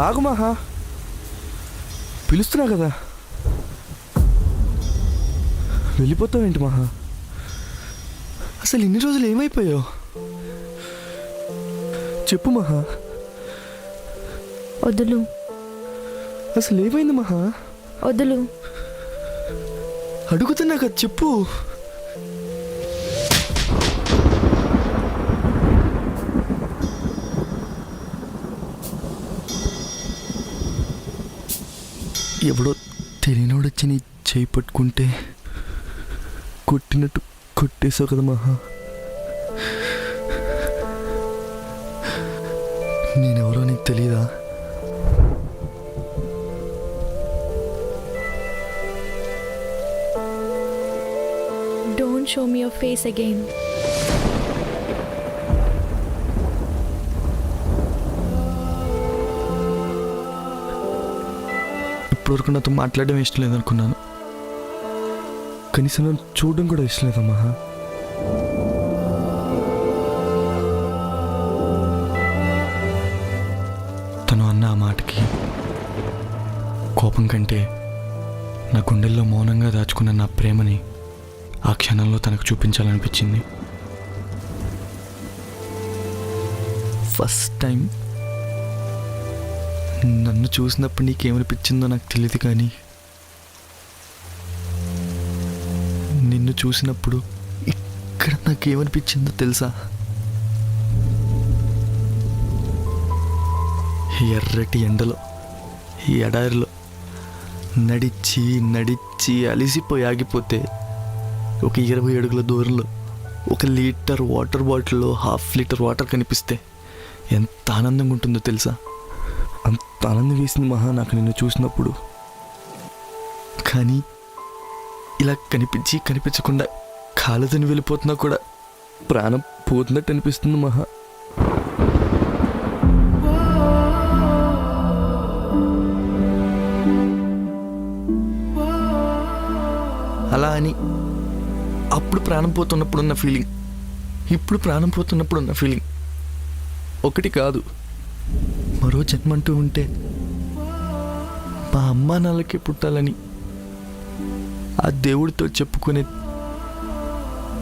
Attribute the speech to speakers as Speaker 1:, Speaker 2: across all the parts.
Speaker 1: ఆగు మహా. పిలుస్తున్నా కదా. వెళ్ళిపోతావేంటి మహా? అసలు ఇన్ని రోజులు ఏమైపోయావు? చెప్పు మహా.
Speaker 2: వదులు.
Speaker 1: అసలు ఏమైంది మహా?
Speaker 2: వదులు.
Speaker 1: అడుగుతున్నా కదా చెప్పు. ఎవడో తెలియనోడొచ్చి నీ చేయి పట్టుకుంటే కొట్టినట్టు కొట్టేసావు కదా మహా. నేనెవరో నీకు తెలీదా?
Speaker 2: Don't show me your face again
Speaker 1: ఇప్పటివరకు నాతో మాట్లాడడం ఇష్టం లేదనుకున్నాను. కనీసం నన్ను చూడడం కూడా ఇష్టం లేదమ్మా తను అన్న ఆ మాటకి కోపం కంటే నా గుండెల్లో మౌనంగా దాచుకున్న నా ప్రేమని ఆ క్షణంలో తనకు చూపించాలనిపించింది. ఫస్ట్ టైం నన్ను చూసినప్పుడు నీకేమనిపించిందో నాకు తెలియదు కానీ నిన్ను చూసినప్పుడు ఇక్కడ నాకేమనిపించిందో తెలుసా? ఎర్రటి ఎండలో ఈ ఎడారిలో నడిచి నడిచి అలిసిపోయి ఆగిపోతే ఒక ఇరవై అడుగుల దూరంలో ఒక లీటర్ వాటర్ బాటిల్లో హాఫ్ లీటర్ వాటర్ కనిపిస్తే ఎంత ఆనందంగా ఉంటుందో తెలుసా? ఆనందం వేసింది మహా నాకు నిన్ను చూసినప్పుడు. కానీ ఇలా కనిపించి కనిపించకుండా కాలుదని వెళ్ళిపోతున్నా కూడా ప్రాణం పోతున్నట్టు అనిపిస్తుంది మహా. అలా అని అప్పుడు ప్రాణం పోతున్నప్పుడు ఉన్న ఫీలింగ్ ఇప్పుడు ప్రాణం పోతున్నప్పుడు ఉన్న ఫీలింగ్ ఒకటి కాదు. మరో జన్మంటూ ఉంటే మా అమ్మా నాన్నలకి పుట్టాలని ఆ దేవుడితో చెప్పుకునే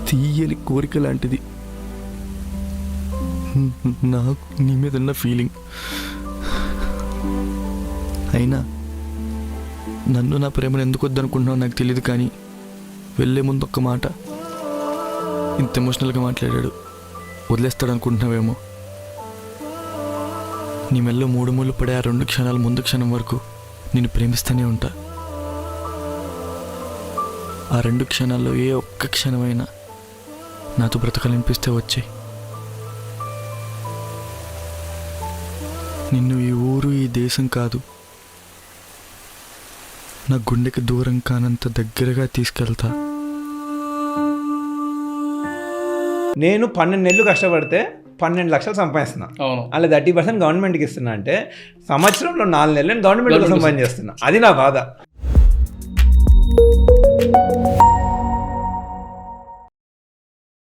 Speaker 1: తీయని కోరిక లాంటిది. నాకు నీ మీద ఉన్న ఫీలింగ్ అయినా నన్ను నా ప్రేమను ఎందుకు వద్దనుకుంటున్నావు నాకు తెలియదు కానీ వెళ్ళే ముందు ఒక్క మాట. ఇంత ఎమోషనల్గా మాట్లాడాడు. వదిలేస్తాడు అనుకుంటున్నావేమో నీ మెల్లో మూడు మూడు పడే ఆ రెండు క్షణాల ముందు క్షణం వరకు నేను ప్రేమిస్తూనే ఉంటా. ఆ రెండు క్షణాల్లో ఏ ఒక్క క్షణమైనా నాతో బ్రతకాలనిపిస్తే వచ్చాయి. నిన్ను ఈ ఊరు ఈ దేశం కాదు. నా గుండెకి దూరం కానంత దగ్గరగా తీసుకెళ్తా.
Speaker 3: నేను పన్నెండు నెలలు కష్టపడితే పన్నెండు లక్షలు సంపాదిస్తున్నా. అలా థర్టీ పర్సెంట్ గవర్నమెంట్కి ఇస్తున్నా అంటే సంవత్సరంలో నాలుగు నెలలు నేను గవర్నమెంట్ కోసం పనిచేస్తున్నా అది నా బాధ.